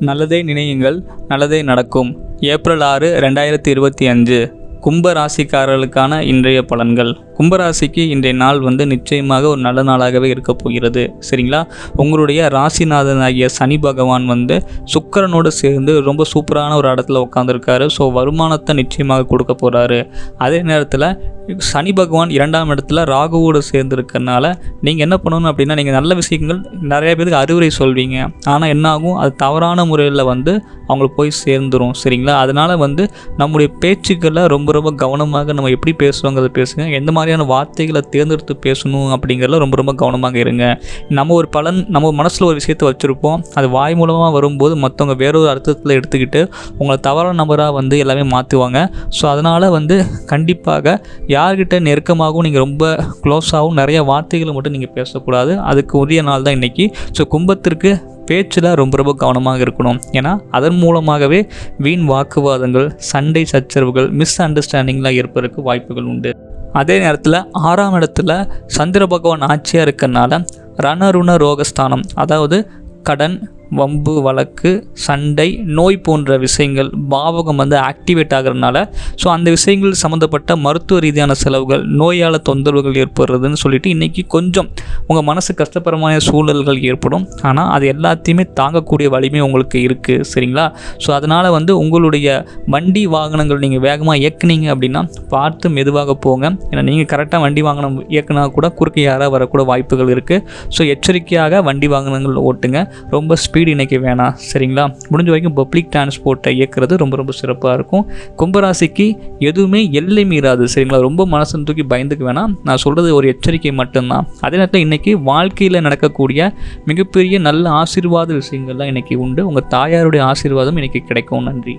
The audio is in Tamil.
நல்லதே நினையுங்கள் நல்லதே நடக்கும். ஏப்ரல் ஆறு ரெண்டாயிரத்தி இருபத்தி அஞ்சு. கும்ப ராசிக்காரர்களுக்கான இன்றைய பலன்கள். கும்பராசிக்கு இன்றைய நாள் வந்து நிச்சயமாக ஒரு நல்ல நாளாகவே இருக்க போகிறது. சரிங்களா? உங்களுடைய ராசிநாதனாகிய சனி பகவான் வந்து சுக்கரனோடு சேர்ந்து ரொம்ப சூப்பரான ஒரு இடத்துல உட்காந்துருக்காரு ஸோ வருமானத்தை நிச்சயமாக கொடுக்க போகிறாரு அதே நேரத்தில் சனி பகவான் இரண்டாம் இடத்துல ராகுவோடு சேர்ந்துருக்கனால நீங்கள் என்ன பண்ணணும் அப்படின்னா நீங்கள் நல்ல விஷயங்கள் நிறைய பேருக்கு அறிவுரை சொல்வீங்க. ஆனால் என்ன ஆகும்? அது தவறான முறையில் வந்து அவங்களுக்கு போய் சேர்ந்துரும். சரிங்களா? அதனால் வந்து நம்முடைய பேச்சுக்களை ரொம்ப ரொம்ப கவனமாக நம்ம எப்படி பேசுவோங்கிறத பேசுங்க. எந்த மாதிரி மாதிரியான வார்த்தைகளை தேர்ந்தெடுத்து பேசணும் அப்படிங்கிறதுல ரொம்ப ரொம்ப கவனமாக இருங்க. நம்ம ஒரு பலன் நம்ம மனசில் ஒரு விஷயத்தை வச்சுருப்போம். அது வாய் மூலமாக வரும்போது மற்றவங்க வேறொரு அர்த்தத்தில் எடுத்துக்கிட்டு உங்களை தவறான நபராக வந்து எல்லாமே மாற்றுவாங்க ஸோ அதனால் வந்து கண்டிப்பாக யார்கிட்ட நெருக்கமாகவும் நீங்கள் ரொம்ப க்ளோஸாகவும் நிறைய வார்த்தைகளை மட்டும் நீங்கள் பேசக்கூடாது. அதுக்கு உரிய நாள் தான் இன்றைக்கி ஸோ கும்பத்திற்கு பேச்சில் ரொம்ப ரொம்ப கவனமாக இருக்கணும். ஏன்னா அதன் மூலமாகவே வீண் வாக்குவாதங்கள் சண்டை சச்சரவுகள் மிஸ் அண்டர்ஸ்டாண்டிங்லாம் ஏற்பதற்கு வாய்ப்புகள் உண்டு. அதே நேரத்தில் ஆறாம் இடத்துல சந்திர பகவான் ஆட்சியாக இருக்கிறனால ரணருண ரோகஸ்தானம் அதாவது கடன் வம்பு வழக்கு சண்டை நோய் போன்ற விஷயங்கள் பாவகம் வந்து ஆக்டிவேட் ஆகிறதுனால ஸோ அந்த விஷயங்கள் சம்மந்தப்பட்ட மருத்துவ ரீதியான செலவுகள் நோயால் தொந்தரவுகள் ஏற்படுறதுன்னு சொல்லிட்டு இன்றைக்கி கொஞ்சம் உங்கள் மனசு கஷ்டப்பரமான சூழல்கள் ஏற்படும். ஆனால் அது எல்லாத்தையுமே தாங்கக்கூடிய வலிமை உங்களுக்கு இருக்குது சரிங்களா? ஸோ அதனால் வந்து உங்களுடைய வண்டி வாகனங்கள் நீங்கள் வேகமாக இயக்குனீங்க அப்படின்னா பார்த்து மெதுவாக போங்க. ஏன்னா நீங்கள் கரெக்டாக வண்டி வாகனம் இயக்குனா கூட குறுக்க யாராக வரக்கூட வாய்ப்புகள் இருக்குது ஸோ எச்சரிக்கையாக வண்டி வாகனங்கள் ஓட்டுங்க. ரொம்ப ஸ்பீட் ஸ்பீடு இன்றைக்கி வேணாம் சரிங்களா? முடிஞ்ச வரைக்கும் பப்ளிக் டிரான்ஸ்போர்ட்டை இயக்கிறது ரொம்ப ரொம்ப சிறப்பாக இருக்கும். கும்பராசிக்கு எதுவுமே எல்லை மீறாது சரிங்களா? ரொம்ப மனசு தூக்கி பயந்துக்க வேணாம். நான் சொல்கிறது ஒரு எச்சரிக்கை மட்டும்தான். அதே நேரத்தில் இன்றைக்கி வாழ்க்கையில் நடக்கக்கூடிய மிகப்பெரிய நல்ல ஆசீர்வாத விஷயங்கள்லாம் இன்றைக்கி உண்டு. உங்கள் தாயாருடைய ஆசீர்வாதம் இன்றைக்கி கிடைக்கும். நன்றி.